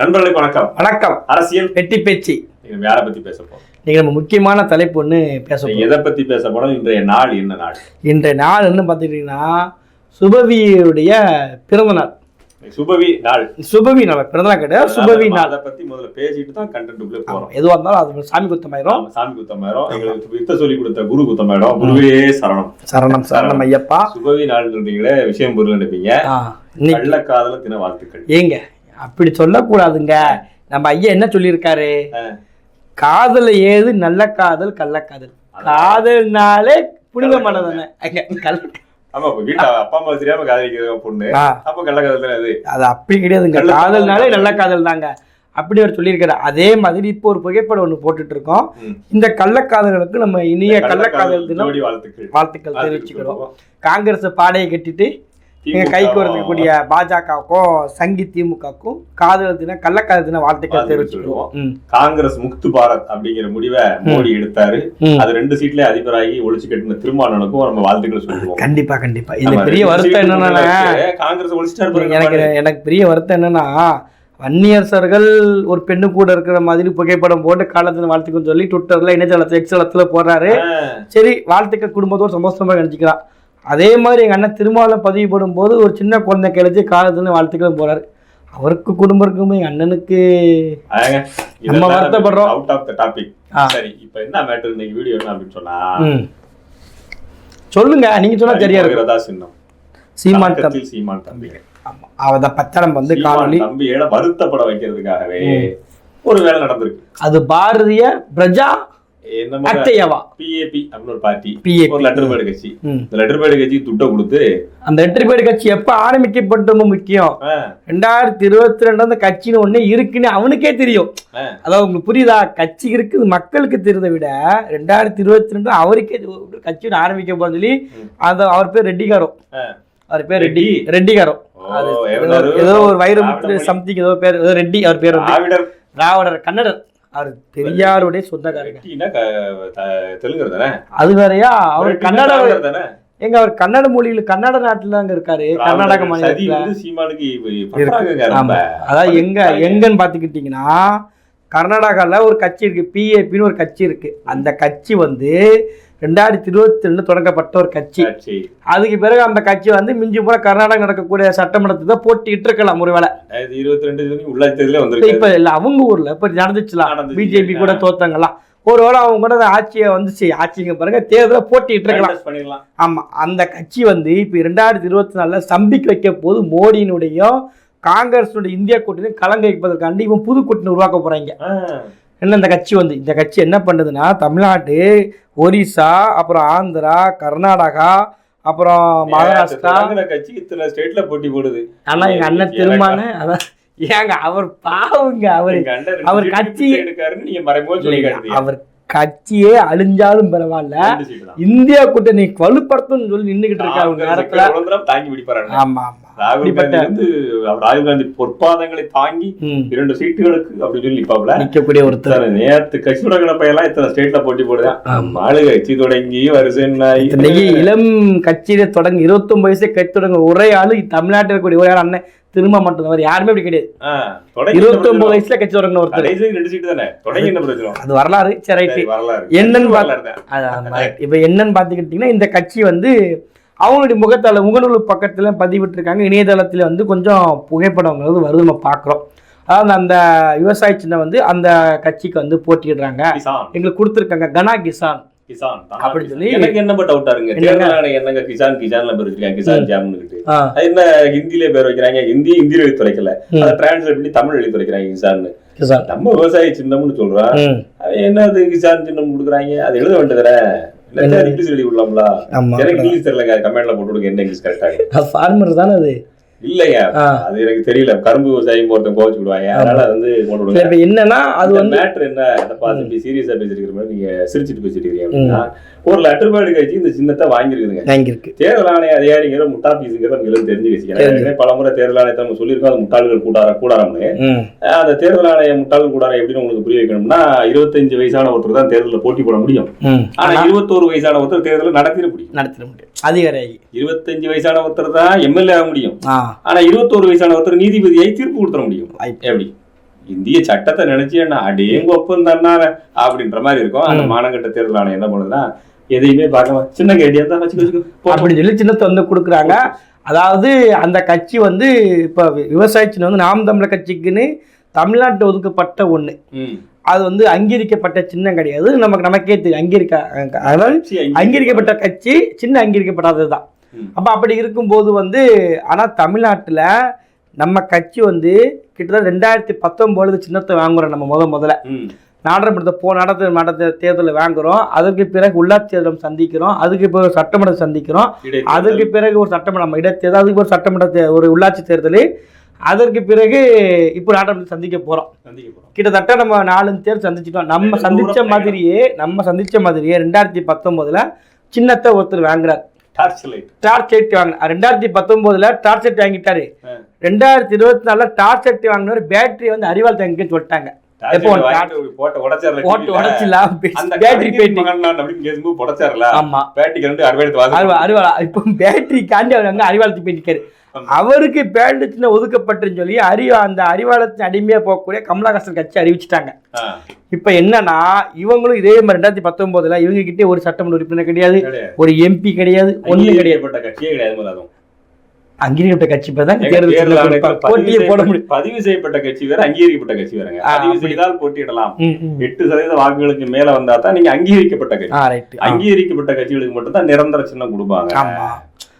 நண்பர்களுக்கு வணக்கம். வணக்கம். அரசியல். வெட்டி பேச்சு. நீங்க யாரை பத்தி பேச போறோம்? இன்னைக்கு நம்ம முக்கியமான தலைப்பு ஒன்று பேச நீங்க போறோம். எதை பத்தி பேச போறோம்? இன்றைய நாள் என்ன நாள்? இன்றைய நாள் என்ன பார்த்துக்கிட்டிங்கன்னா சுபவியுடைய பிறந்த நாள். சுபவி நாள். சுபவி நாள் பிறந்த நாள் கிடையாது சுபவி நாள். அதை பத்தி முதல்ல பேசிட்டு தான் கண்டென்ட் உள்ள போறோம். எதுவாக இருந்தாலும் அது சாமி குத்தமாயிரும். சாமி குத்தமாயிரம். எங்களுக்கு வித்த சொல்லி கொடுத்த குரு குத்தமாயிரம் குருவே சரணம். சரணம் சரணம் ஐயப்பா. சுபவி நாள்ன்றீங்களே விஷயம் பொருள் நினைப்பீங்க. கள்ளக்காதல தின வாழ்த்துக்கள். ஏங்க? அப்படி சொல்லக்கூடாதுங்க. நம்ம ஐயா என்ன சொல்லியிருக்காரு. காதல் ஏது நல்ல காதல் கள்ளக்காதல் காதல்னாலே புனிதமானதானே கள்ள ஆமா இப்ப வீட்டுல அப்பா அம்மா தெரியாம காதலிக்கிற பொண்ணு. ஆ. அப்ப கள்ளக்காதல் தானே அது? அது அப்படி கிடையாதுங்க. காதல்னாலே காதல். நல்ல காதல் தாங்க. அப்படி அவர் சொல்லியிருக்காரு. அதே மாதிரி இப்போ ஒரு புகைப்படம் ஒன்று போட்டுட்டு இருக்கோம். இந்த கள்ளக்காதலர்களுக்கு நம்ம இனிய கள்ளக்காதல் தினம் வாழ்த்துக்கள். வாழ்த்துக்கள் தெரிவிச்சுக்கிறோம். காங்கிரஸ் பாடையை கட்டிட்டு எங்க திமுக கைக்கு வரக்கூடிய பாஜகவுக்கும் சங்கி திமுகவுக்கும் காதல் தினம் கள்ளக்காதல் தின வாழ்த்துக்கள் தெரிவிச்சுக்கிறோம். காங்கிரஸ் முக்து பாரத் அப்படிங்கிற முடிவை மோடி எடுத்தாரு. அது ரெண்டு சீட்ல அதிபராகி ஒழிச்சு கட்டின திருமாவளவனுக்கும் நம்ம வாழ்த்துக்கள் சொல்லுவோம். கண்டிப்பா கண்டிப்பா. இது பெரிய வருத்தம் என்னன்னா காங்கிரஸ் ஒழிச்சிட்டாரு எனக்கு எனக்கு பெரிய வருத்தம் என்னன்னா வன்னியரசர்கள் ஒரு பெண்ணு கூட இருக்கிற மாதிரி புகைப்படம் போட்டு காலத்துல வாழ்த்துக்கள் சொல்லி ட்விட்டர்ல இணையதளத்துல எக்ஸலத்துல போடுறாரு. சரி வாழ்த்துக்கள் குடும்பத்தோடு சந்தோஷமா நினைச்சுக்கிறான் அதே மாதிரி எங்க அண்ணன் திருமாவளம் பதிவு போடும்போது ஒரு சின்ன குழந்தை கிழச்சி காலத்துல வாழ்த்துக்களும் போறாரு. அவருக்கு குடும்பம் இருக்கும்போது எங்க அண்ணனுக்கு நம்ம வருத்தப்படுறோம். out of the topic. ஆ. சரி இப்ப என்ன மேட்டர் இன்னைக்கு வீடியோ என்ன அப்படின்னு சொன்னா. சொல்லுங்க நீங்க சொன்னா சரியா இருக்கும். பகிரதா சின்னம். சீமான் தம்பி. சீமான் தம்பி. ஆமா அவத பச்சடம் வந்து காணொலி தம்பியோட வருத்தப்பட வைக்கிறதுக்காகவே ஒரு வேலை நடந்திருக்கு. அது பாரதிய பிரஜா என்னமோ அட்டையவா பிஏபி அப்படின்னு ஒரு பார்ட்டி PAP. ஒரு லெட்டர் பேடு கட்சி ம். இந்த லெட்டர் பேடு கட்சி துட்டை கொடுத்து அந்த வெற்றிப்பேடு கட்சி எப்ப ஆரம்பிக்கப்பட்டமோ முக்கியம் ரெண்டாயிரத்தி இருபத்தி ரெண்டு அந்த கட்சின்னு ஒண்ணு இருக்குன்னு அவனுக்கே தெரியும். அதாவது உங்களுக்கு புரியுதா கட்சி இருக்குது மக்களுக்கு தெரியுதை விட ரெண்டாயிரத்தி இருபத்தி ரெண்டு அவருக்கே கட்சி ஆரம்பிக்க போறோம்னு சொல்லி. அந்த அவர் பேர் ரெட்டிகாரோ ஆ. அவர் பேர் ரெட்டி ரெட்டி? ரெட்டிகாரோ ஓ, அது எவனாரு? ஏதோ- ஒரு வைரமுத்து. சம்திங் ஏதோ பேர் ஏதோ ரெட்டி அவர் பேர் திராவிடர் கன்னடர் அவர் பெரியாருடைய சொந்தக்காரங்க. ரெட்டினா க- த- தெலுங்கர் தானே? அது வேறயா அவர் கன்னட எங்க அவர் கன்னட மொழியில கன்னட நாட்டுல அங்க இருக்காரு கர்நாடக மாநிலத்துல அதாவது எங்க எங்கன்னு பாத்துக்கிட்டீங்கன்னா கர்நாடகால ஒரு கட்சி இருக்கு பிஏபின்னு ஒரு கட்சி இருக்கு. அந்த கட்சி வந்து ரெண்டாயிரத்தி இருபத்தி ரெண்டு தொடங்கப்பட்ட ஒரு கட்சி. அதுக்கு பிறகு அந்த கட்சி வந்து மிஞ்சி போல கர்நாடகா நடக்கக்கூடிய சட்டமன்றத்தை போட்டிட்டு இருக்கலாம் ஒருவேளை. இருபத்தி ரெண்டு உள்ளாட்சி தேர்தலே இப்ப இல்ல அவங்க ஊர்ல இப்ப நடந்துச்சுலாம் நடந்துச்சு. பிஜேபி கூட தோத்தாங்கலாம் ஒருவேளை அவங்க கூட ஆட்சியை வந்துச்சு ஆட்சிங்க பாருங்க தேர்தல போட்டிட்டு இருக்கலாம். ஆமா அந்த கட்சி வந்து இப்போ ரெண்டாயிரத்தி இருபத்தி நாலுல ஸ்தம்பிக்க வைக்க போது மோடியினுடைய காங்கிரஸுடைய இந்தியா கூட்டணி கலங்க வைப்பதற்காண்டி இவன் புது கூட்டணி உருவாக்க போறாங்க என்ன இந்த கட்சி வந்து? இந்த கட்சி என்ன பண்ணுதுன்னா தமிழ்நாடு ஒரிசா அப்புறம் ஆந்திரா கர்நாடகா அப்புறம் மகாராஷ்டிரா. கட்சி இத்தனை ஸ்டேட்ல போட்டி போடுது. ஆனா எங்க அண்ணன் திருமான அதான் ஏங்க அவர் பாவுங்க அவர். அவர் கட்சி-. அவர் கட்சியே அழிஞ்சாலும் பரவாயில்ல. இந்தியா கூட்டணி வலுப்படுத்தும்னு சொல்லி நின்றுகிட்டு காங்கிரஸ் நேரத்துல உழந்துரும் தாங்கி பிடிப்பாரு ஆமா ஆமா. ராகுல் காந்தி வந்து ராகுல் காந்தி பொற்பாதங்களை தாங்கி இரண்டு சீட்டுகளுக்கு அப்படின்னு சொல்லி நிப்பாப்ல நிக்கக்கூடிய ஒருத்தர். இத்தனை நேத்து கட்சி தொடங்கின பையெல்லாம் இத்தனை ஸ்டேட்ல போட்டி போடுதான். ஆமா. மாளு கட்சி தொடங்கி இன்னைக்கு இளம் கட்சியில தொடங்கி இருபத்தொன்பது வயசே கட்சி தொடங்க ஒரே ஆளு தமிழ்நாட்டில் இருக்கக்கூடிய ஒரே ஆள் அண்ணன் திரும்ப மட்டும். வேற யாருமே அப்படி கிடையாது. இருபத்தொன்பது பிரச்சனை? வயசுல கட்சி தொடங்கின ஒருத்தர். அது வரலாறு. சரி என்னன்னு. இப்ப என்னன்னு பாத்துக்கிட்டீங்கன்னா இந்த கட்சி வந்து அவங்களுடைய முகத்தால முகநூல் பக்கத்துல பதிவிட்டிருக்காங்க. இணையதளத்துல வந்து கொஞ்சம் புகைப்படங்கள் வந்து வருது நம்ம பாக்குறோம் அதாவது அந்த விவசாய சின்னம் வந்து அந்த கட்சிக்கு வந்து போட்டிடுறாங்க எங்களுக்கு கொடுத்துருக்காங்க கனா கிசான். கிசான் தான் அப்படி கிசான். சொல்லி- எனக்கு என்ன டவுட்டா இருங்க? என்னங்க? கிசான் கிசான்ல பேர் வச்சிருக்காங்க கிசான் ஜாம்னு அது என்ன ஹிந்தில பேர் வைக்கிறாங்க ஹிந்தி ஹிந்தியில எழுத்து வைக்கல ம். அதை டிரான்ஸ்லேட் பண்ணி தமிழ் எழுதி வைக்கிறாங்க கிசான் கிசான். நம்ம விவசாய சின்னம்னு சொல்றான் என்ன அது கிசான் சின்னம் கொடுக்குறாங்க? அது எழுத வேண்டியதுல இங்கிலீஷ் எழுதி விடலாம்ல எனக்கு இங்கிலீஷ் தெரியலங்க கமெண்ட்ல போட்டு விடுங்க என்ன இங்கிலீஷ் கரெக்டாக ஃபார்மர் தானே அது? இல்லைங்க. ஆ. அது எனக்கு தெரியல. கரும்பு விவசாயம் ஒருத்தன் கோச்சு விடுவாங்க. அதனால அது வந்து போட்டு விடுங்க. என்னன்னா அது வந்து மேட்ரு என்ன? அதை பார்த்து இப்படி சீரியஸா பேசிட்டு மாதிரி நீங்க சிரிச்சிட்டு பேசிட்டு இருக்கீங்க அப்படின்னா ஒரு லெட்டர் பேர்டு கட்சி இந்த சின்னத்தை வாங்கியிருக்குதுங்க. வாங்கியிருக்கு. தேர்தல் ஆணைய அதிகாரிங்கிற முட்டா பீஸுங்கிறத எல்லாம் தெரிஞ்சு வச்சுக்கிறேன் பல முறை தேர்தல் ஆணையத்தை நம்ம சொல்லியிருக்கோம். அது முட்டாள்கள் கூட்டார கூடாரம்னு. அந்த தேர்தல் ஆணைய முட்டாள் கூடாரம் எப்படின்னு உங்களுக்கு புரிய வைக்கணும்னா இருபத்தஞ்சு வயசான ஒருத்தர் தான் தேர்தலில் போட்டி போட முடியும். ஆனா இருபத்தோரு வயசான ஒருத்தர் தேர்தலை நடத்திட முடியும். நடத்திட முடியும் அதிகாரி இருபத்தஞ்சு வயசான ஒருத்தர் தான் எம்எல்ஏ ஆக முடியும். ஆனா இருபத்தோரு வயசான ஒருத்தர் நீதிபதியாய் தீர்ப்பு கொடுத்துட முடியும். எப்படி? இந்திய சட்டத்தை நினைச்சு என்ன அடேங்க ஒப்பம் தானே அப்படின்ற மாதிரி இருக்கும். அந்த மானங்கட்ட தேர்தல் ஆணையம் என்ன பண்ணுதுன்னா எதையுமே பார்க்காம சின்ன கேட்டியா தான் வச்சுக்க. அப்படின்னு சொல்லி சின்னத்தை வந்து கொடுக்குறாங்க. அதாவது அந்த கட்சி வந்து இப்போ விவசாய வந்து நாம் தமிழர் கட்சிக்குன்னு தமிழ்நாட்டில் ஒதுக்கப்பட்ட ஒன்று. அது வந்து அங்கீகரிக்கப்பட்ட சின்னம் கிடையாது. நமக்கு நமக்கே தெரியும் அங்கீகரிக்க அதாவது அங்கீகரிக்கப்பட்ட கட்சி சின்ன அங்கீகரிக்கப்படாதது தான். அப்போ அப்படி இருக்கும்போது வந்து ஆனால் தமிழ்நாட்டில் நம்ம கட்சி வந்து கிட்டத்தட்ட ரெண்டாயிரத்தி பத்தொம்போது சின்னத்தை வாங்குறோம் நம்ம முத முதல்ல. நாடாளுமன்றத்தை போ நடத்த நடத்த தேர்தலில் வாங்குறோம். அதற்கு பிறகு உள்ளாட்சி தேர்தல் சந்திக்கிறோம். அதுக்கு பிறகு சட்டமன்றம் சந்திக்கிறோம். அதுக்கு பிறகு ஒரு சட்டமன்ற நம்ம இடைத்தேர்தல் அதுக்கு ஒரு சட்டமன்ற ஒரு உள்ளாட்சி தேர்தல் அதற்கு பிறகு இப்போ நாடாளுமன்றத்தை சந்திக்க போகிறோம் சந்திக்க. கிட்டத்தட்ட நம்ம நாலு தேர்தல் சந்திச்சிட்டோம் நம்ம தூரம் மாதிரியே நம்ம சந்திச்ச மாதிரியே ரெண்டாயிரத்தி பத்தொம்போதுல சின்னத்தை ஒருத்தர் வாங்குறார் டார்ச் லைட். டார்ச் வாங்கினார் ரெண்டாயிரத்தி பத்தொம்போதுல டார்ச் செட் வாங்கிட்டாரு. ரெண்டாயிரத்தி இருபத்தி நாலுல டார்ச் செட் வாங்கினவர் பேட்டரி வந்து அறிவால் தேங்கின்னு சொல்லிட்டாங்க போட்ட உடைச்சாருல ஓட்டு TV ல. உடச்சிலாம் அந்த பேட்டரி கலைஞர் பேட்டி மகன் நான் அப்படின்னு கேட்கும்போது புடைச்சாருல ஆமா. பேட்டிக்கு ரெண்டு அறுபது அருவா வாசல் அருவா இப்போ பேட்டரி காண்டி அவர் அங்கே அறிவாளத்து போயிருக்காரு ஆமா. அவருக்கு பேண்ட் சின்ன ஒதுக்கப்பட்டுன்னு சொல்லி அறிவா அந்த அறிவாளத்தின் அடிமையாக போகக்கூடிய கமலஹாசன் கட்சி அறிவிச்சிட்டாங்க. இப்போ என்னன்னா இவங்களும் இதே மாதிரி ரெண்டாயிரத்தி பத்தொன்பதுல இவங்க கிட்டே ஒரு சட்டமன்ற உறுப்பினர் கிடையாது கிடையாது. ஒரு எம்பி கிடையாது ஒன்றும் கிடையாது. அங்கீகரிக்கப்பட்ட கட்சி தான் தேர்தல் போட்டியே போட முடியும் பதிவு செய்யப்பட்ட கட்சி வேற அங்கீகரிக்கப்பட்ட கட்சி வேறங்க. பதிவு. செய்தால் போட்டியிடலாம். எட்டு சதவீத வாக்குகளுக்கு மேல வந்தா தான் நீங்க அங்கீகரிக்கப்பட்ட கட்சி. அங்கீகரிக்கப்பட்ட கட்சிகளுக்கு மட்டும் தான் நிரந்தர சின்னம் கொடுப்பாங்க.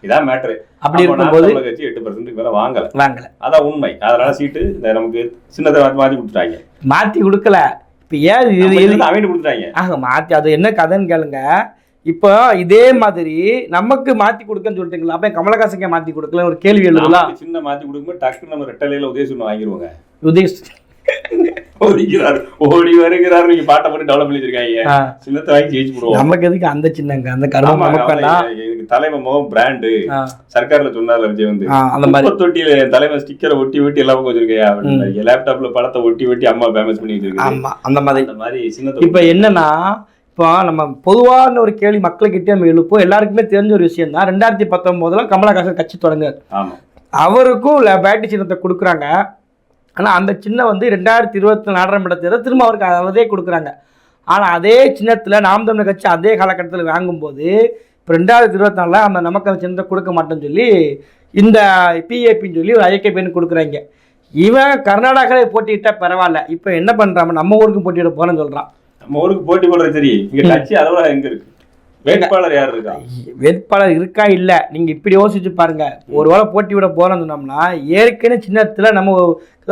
இதான் மேட்ரு அப்படி இருக்கும்போது கட்சி எட்டு பர்சன்ட் மேல வாங்கல. வாங்கல. அதான் உண்மை. அதனால சீட்டு நமக்கு சின்னத்தை மாத்தி கொடுத்துட்டாங்க. மாத்தி கொடுக்கல. இப்போ ஏன் இது அவன்கிட்ட கொடுத்துட்டாங்க. ஆக மாத்தி அது என்ன கதைன்னு கேளுங்க. இப்போ இதே மாதிரி நமக்கு மாத்தி கொடுக்கன்னு சொல்லிட்டீங்களா அப்ப ஏன் கமலஹாசனுக்கே மாத்தி கொடுக்கல ஒரு கேள்வி எழுதலாம் சின்ன மாத்தி கொடுக்கும்போது டக்குன்னு நம்ம ரெட்டலையில உதய சொன்ன வாங்கிருவாங்க. உதேஷ் ஓடிக்கிறார் ஓடி வருகிறார். நீங்க பாட்டை போட்டு டெவலப் பண்ணி வச்சிருக்காங்க. ஆ, சின்னத்தை வாங்கி ஜெயிச்சு போடுவோம். நமக்கு எதுக்கு அந்த சின்னங்க? அந்த கருமம் நமக்கு தலைமை முகம் பிராண்டு சர்க்கார்ல சொன்னார்ல விஜய் வந்து. அந்த மாதிரி. தொட்டியில தலைமை ஸ்டிக்கரை ஒட்டி ஒட்டி எல்லா பக்கம் வச்சிருக்கையா லேப்டாப்ல படத்தை ஒட்டி ஒட்டி அம்மா ஃபேமஸ் பண்ணி வச்சிருக்கு ஆமா அந்த மாதிரி. அந்த மாதிரி சின்னத்தை இப்போ என்னன்னா இப்போ நம்ம பொதுவான ஒரு கேள்வி மக்கள்கிட்ட நம்ம எழுப்போம். எல்லாருக்குமே தெரிஞ்ச ஒரு விஷயம் தான் ரெண்டாயிரத்தி பத்தொம்போதுல கமலஹாசன் கட்சி தொடங்க ஆமா. அவருக்கும் ல- பேட்டி சின்னத்தை கொடுக்குறாங்க. ஆனால் அந்த சின்னம் வந்து ரெண்டாயிரத்தி இருபத்தி நாடாளுமன்ற தேர்தல் திரும்ப அவருக்கு அதே கொடுக்குறாங்க. ஆனால் அதே சின்னத்தில் நாம் தமிழர் கட்சி அதே காலகட்டத்தில் வாங்கும்போது இப்போ ரெண்டாயிரத்தி இருபத்தி நாலில் அந்த நமக்கு அந்த சின்னத்தை கொடுக்க மாட்டேன்னு சொல்லி இந்த பிஏபின்னு சொல்லி ஒரு ஐக்கியப்பேன்னு கொடுக்குறாங்க. இவன் கர்நாடகாவில் போட்டியிட்டா பரவாயில்ல. இப்போ என்ன பண்ணுறான் நம்ம ஊருக்கு போட்டியிட போகிறேன்னு சொல்கிறான் நம்ம ஊருக்கு போட்டி போடுறது சரி இங்க கட்சி அளவுல எங்க இருக்கு? வேட்பாளர் யார் இருக்கா? வேட்பாளர் இருக்கா? இல்லை. நீங்கள் இப்படி யோசிச்சு பாருங்க. ஒரு வேளை போட்டி விட போகிறோம்னு சொன்னோம்னா ஏற்கனவே சின்னத்தில் நம்ம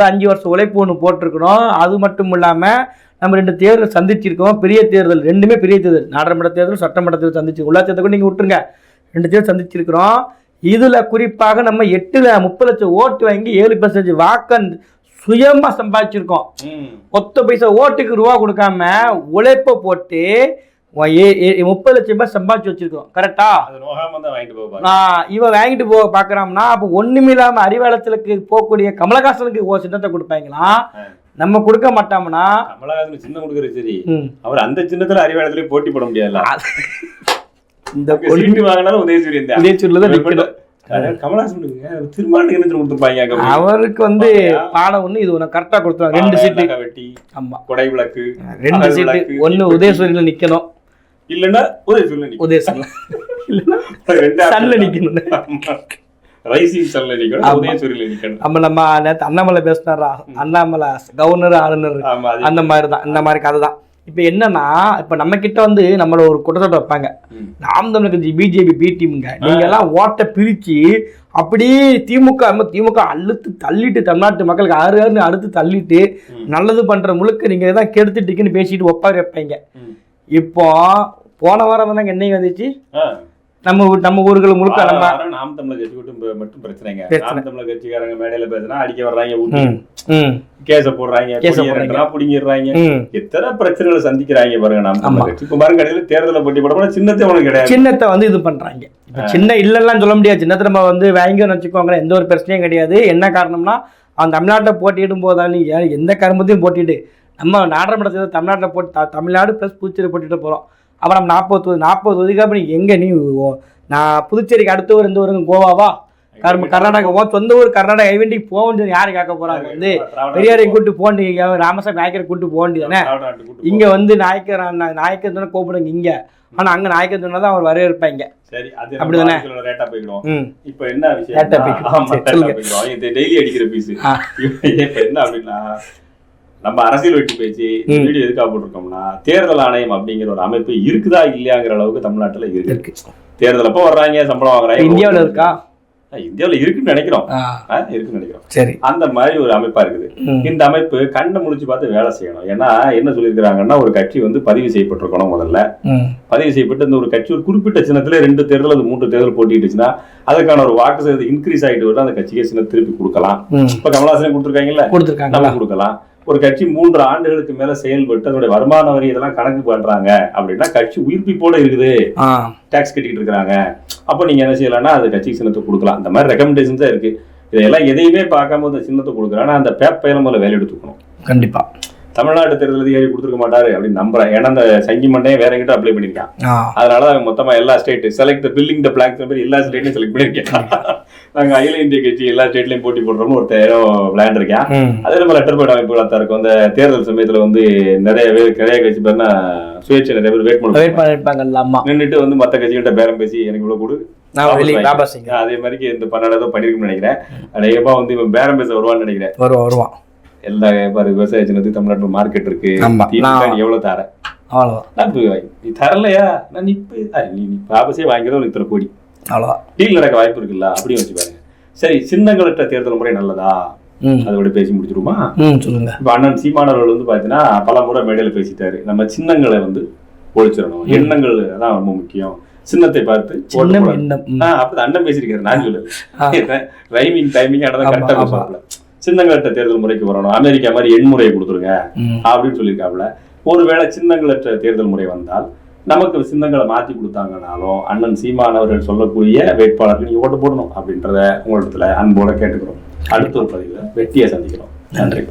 அஞ்சு வருஷம் உழைப்பு ஒன்று போட்டிருக்கிறோம் அது மட்டும் இல்லாமல் நம்ம ரெண்டு தேர்தல் சந்திச்சிருக்கோம். பெரிய தேர்தல் ரெண்டுமே பெரிய தேர்தல். நாடாளுமன்ற தேர்தல் சட்டமன்ற தேர்தல் சந்திச்சு உள்ளாட்சி தேர்தல் கூட நீங்கள் விட்டுருங்க. ரெண்டு தேர்தல் சந்திச்சிருக்கிறோம். இதில் குறிப்பாக நம்ம எட்டில் முப்பது லட்சம் ஓட்டு வாங்கி ஏழு பர்சன்டேஜ் வாக்கன் சுயமாக சம்பாதிச்சிருக்கோம். ம். ஒத்த பைசா ஓட்டுக்கு ரூபா கொடுக்காம உழைப்பை போட்டு முப்பது லட்சம் ரூபாய் சம்பாதிச்சு வச்சிருக்கோம் கரெக்டா நான் இவன் வாங்கிட்டு போக பார்க்குறான்னா அப்போ ஒன்றும் இல்லாமல் அறிவாளத்துக்கு போகக்கூடிய கமலஹாசனுக்கு ஓ சின்னத்தை கொடுப்பாங்களா? நம்ம கொடுக்க மாட்டோம்னா? கமலஹாசன் சின்னம் கொடுக்கறது சரி. அவர் அந்த சின்னத்துல அறிவாளத்திலே போட்டி போட முடியாதுல்ல. இந்த உதயசூரியன் தான். உதயச்சூரில் தான் கமலஹாசனுக்கு. அவருக்கு வந்து? பாடம் ஒன்று இது ஒன்று கரெக்டாக கொடுத்துருவாங்க ரெண்டு சீட்டு வெட்டி ஆமாம் கொடை விளக்கு ரெண்டு சீட்டு ஒன்று. உதயசூரியில் நிற்கணும் இல்லன்னா உதயசூரியன் நிக்கும். உதயசூரில் இல்லைன்னா சன்ல. ஆமா. ரைசிங் சன்ல நிக்கணும் ஆமா. உதயசூரியன்ல நிக்கணும் நம்ம நம்ம நேற்று அண்ணாமலை பேசினாரா அண்ணாமலை கவர்னர் ஆளுநர் ஆமா அந்த மாதிரி தான் இந்த மாதிரி கதை தான் இப்போ என்னன்னா இப்போ நம்ம கிட்ட வந்து நம்மள ஒரு குற்றச்சாட்டு வைப்பாங்க. நாம் தமிழர் பிஜேபி பி டீமுங்க நீங்க எல்லாம் ஓட்டை பிரிச்சு அப்படியே திமுக திமுக அழுத்து தள்ளிட்டு தமிழ்நாட்டு மக்களுக்கு ஆறு ஆறுன்னு அடுத்து தள்ளிட்டு. நல்லது பண்ற முழுக்க நீங்க தான் கெடுத்துட்டீங்கன்னு பேசிட்டு ஒப்பாரி வைப்பீங்க. இப்போ போன வாரம் தானே என்னைக்கு வந்துச்சு. நம்ம நம்ம ஊர்கள் முழுக்க நம்ம நாம் தமிழர் கட்சி மட்டும் பிரச்சனைங்க பிரச்சனை. நாம் தமிழர் கட்சிக்காரங்க மேடையில பேசினா அடிக்க வர்றாங்க ஊட்டி கேஸ போடுறாங்க குடியேறா புடிங்கிடுறாங்க. எத்தனை பிரச்சனைகளை சந்திக்கிறாங்க பாருங்க நாம். தமிழர் கட்சி. இப்ப பாருங்க கடையில தேர்தலை போட்டி போட சின்னத்தை உனக்கு கிடையாது. சின்னத்தை வந்து இது பண்றாங்க. சின்ன இல்லைலாம் சொல்ல முடியாது. சின்னத்தை நம்ம வந்து வாங்கியோன்னு வச்சுக்கோங்களேன் எந்த ஒரு பிரச்சனையும் கிடையாது. என்ன காரணம்னா அவன் தமிழ்நாட்டை போட்டியிடும் போதாலும் எந்த கருமத்தையும் போட்டிட்டு நம்ம நாடாளுமன்ற தேர்தல் தமிழ்நாட்டில் போட்டு தமிழ்நாடு ப்ளஸ் புதுச்சேரி போட்டிட்டு போகிறோம் அப்புறம் நாற்பது நாற்பது ஒதுக்கா அப்ப எங்கே நீ நான் புதுச்சேரிக்கு அடுத்து ஒரு எந்த ஊருங்க கோவாவா கர்ம கர்நாடகா உன் சொந்த ஊர் கர்நாடகா ஐவெண்டிக்கு போக வேண்டியது யாரு கேட்க போறாங்க? வந்து பெரியாரை கூட்டு போக வேண்டிய ராமசாமி நாயக்கரை கூட்டு போக வேண்டியதானே இங்க வந்து நாயக்கர் நாயக்கர் சொன்னா கூப்பிடுங்க இங்க. ஆனா அங்க நாயக்கர் சொன்னா தான் அவர் வரவேற்பாங்க சரி அது ரேட்டா போய்க்கிறோம். ம். இப்போ என்ன விஷயம் போய்க்கிறோம். டெய்லி அடிக்கிற பீஸ். இப்ப என்ன அப்படின்னா நம்ம அரசியல் வெட்டி பேச்சு இந்த. வீடியோ எதுக்காக போட்டிருக்கோம்னா தேர்தல் ஆணையம் அப்படிங்கிற ஒரு அமைப்பு இருக்குதா இல்லையாங்கிற அளவுக்கு தமிழ்நாட்டுல இருக்கு. தேர்தல் அப்போ வர்றாங்க சம்பளம் வாங்குறாங்க இந்தியாவுல இருக்கா? இந்தியாவுல இருக்குன்னு நினைக்கிறோம். இருக்குன்னு நினைக்கிறோம். சரி. அந்த மாதிரி ஒரு அமைப்பா இருக்குது. இந்த அமைப்பு கண்ணை முடிச்சு பார்த்து வேலை செய்யணும். ஏன்னா என்ன சொல்லியிருக்கிறாங்கன்னா ஒரு கட்சி வந்து பதிவு செய்யப்பட்டிருக்கணும் முதல்ல. பதிவு செய்யப்பட்டு இந்த ஒரு கட்சி ஒரு குறிப்பிட்ட சின்னத்துல ரெண்டு தேர்தல் அது மூன்று தேர்தல் போட்டிட்டுச்சுன்னா அதுக்கான ஒரு வாக்கு சதவீதம் இன்க்ரீஸ் ஆயிட்டு வருது அந்த கட்சிக்கு சின்ன திருப்பி கொடுக்கலாம். இப்ப கமலாசனம் கொடுத்துருக்காங்கல்ல? நம்ம கொடுக்கலாம். ஒரு கட்சி மூன்று ஆண்டுகளுக்கு மேல செயல்பட்டு அதனுடைய வருமான வரி இதெல்லாம் கணக்கு பண்றாங்க அப்படின்னா கட்சி உயிர்ப்பிப்போட இருக்குது. டாக்ஸ் கட்டிட்டு இருக்காங்க அப்போ நீங்க என்ன செய்யலாம்னா அது கட்சிக்கு சின்னத்தை கொடுக்கலாம். அந்த மாதிரி ரெக்கமெண்டேஷன் தான் இருக்கு. இதெல்லாம் எதையுமே பார்க்காம அந்த சின்னத்தை கொடுக்குறேன் ஆனா அந்த பேப்பையில முதல்ல வேலை எடுத்துக்கணும். கண்டிப்பா. தமிழ்நாடு தேர்தல் அதிகாரி கொடுத்துருக்க மாட்டாரு அப்படின்னு நம்புறேன். ஏன்னா அந்த சங்கி மண்டையை வேற எங்கிட்ட அப்ளை பண்ணிருக்கான் அதனால அவங்க மொத்தமா எல்லா state select the billing the block மாதிரி எல்லா ஸ்டேட்லையும் செலக்ட் பண்ணிருக்கேன் நாங்க அகில இந்திய கட்சி எல்லா ஸ்டேட்லயும் போட்டி போடுறோம்னு ஒரு விளையாண்டு இருக்கேன். அதே நம்ம லெட்டர் பேட் அமைப்புகளா தான் இருக்கும். அந்த தேர்தல் சமயத்துல வந்து நிறைய பேர் நிறைய கட்சி பேர்னா சுயேட்சை நிறைய பேர் வெயிட் பண்ணுவாங்க நின்றுட்டு வந்து மத்த கட்சிகிட்ட பேரம் பேசி எனக்கு இவ்வளவு கொடு. அதே மாதிரி இந்த பன்னெண்டு ஏதோ பண்ணிருக்கும்னு நினைக்கிறேன். அநேகமா வந்து இவன் பேரம் பேச வருவான்னு நினைக்கிறேன். வருவான் வருவான். எல்லா பாரு விவசாய சின்னத்துக்கு தமிழ்நாட்டு மார்க்கெட் இருக்கு. எவ்வளவு தர? அவ்வளோதான் நீ தரலையா? நான் நீ நீ வாபஸே வாங்கிறத உனக்கு இத்தனை கோடி. அவ்வளோதான் டீல் நடக்க வாய்ப்பு இருக்குல்ல? அப்படின்னு வச்சு பாருங்க. சரி சின்னங்களற்ற தேர்தல் முறை நல்லதா? அதோட பேசி முடிச்சிருமா சொல்லுங்க. இப்ப அண்ணன் சீமானவர்கள் வந்து பாத்தீங்கன்னா பல முறை மேடையில பேசிட்டாரு. நம்ம சின்னங்களை வந்து ஒழிச்சிடணும். எண்ணங்கள் தான் ரொம்ப முக்கியம். சின்னத்தை பார்த்து ஓட்டு சின்னம் போடணும். எண்ணம். ம். ஆ, அப்ப அண்ணன் பேசியிருக்காரு நான் ஆ. சொல்லல ரைமிங் டைமிங் அதான் ஆமா, கரெக்டா சின்னங்களற்ற தேர்தல் முறைக்கு வரணும். அமெரிக்கா மாதிரி எண் முறையை கொடுத்துருங்க அப்படின்னு சொல்லியிருக்காப்புல. ஒருவேளை சின்னங்களற்ற தேர்தல் முறை வந்தால் நமக்கு சின்னங்களை மாத்தி கொடுத்தாங்கனாலும் அண்ணன் சீமான் அவர்கள் சொல்லக்கூடிய வேட்பாளருக்கு நீங்க ஓட்டு போடணும் அப்படின்றத உங்களிடத்துல அன்போட கேட்டுக்கிறோம். அடுத்த ஒரு பதிவுல வெட்டியை சந்திக்கிறோம். நன்றி.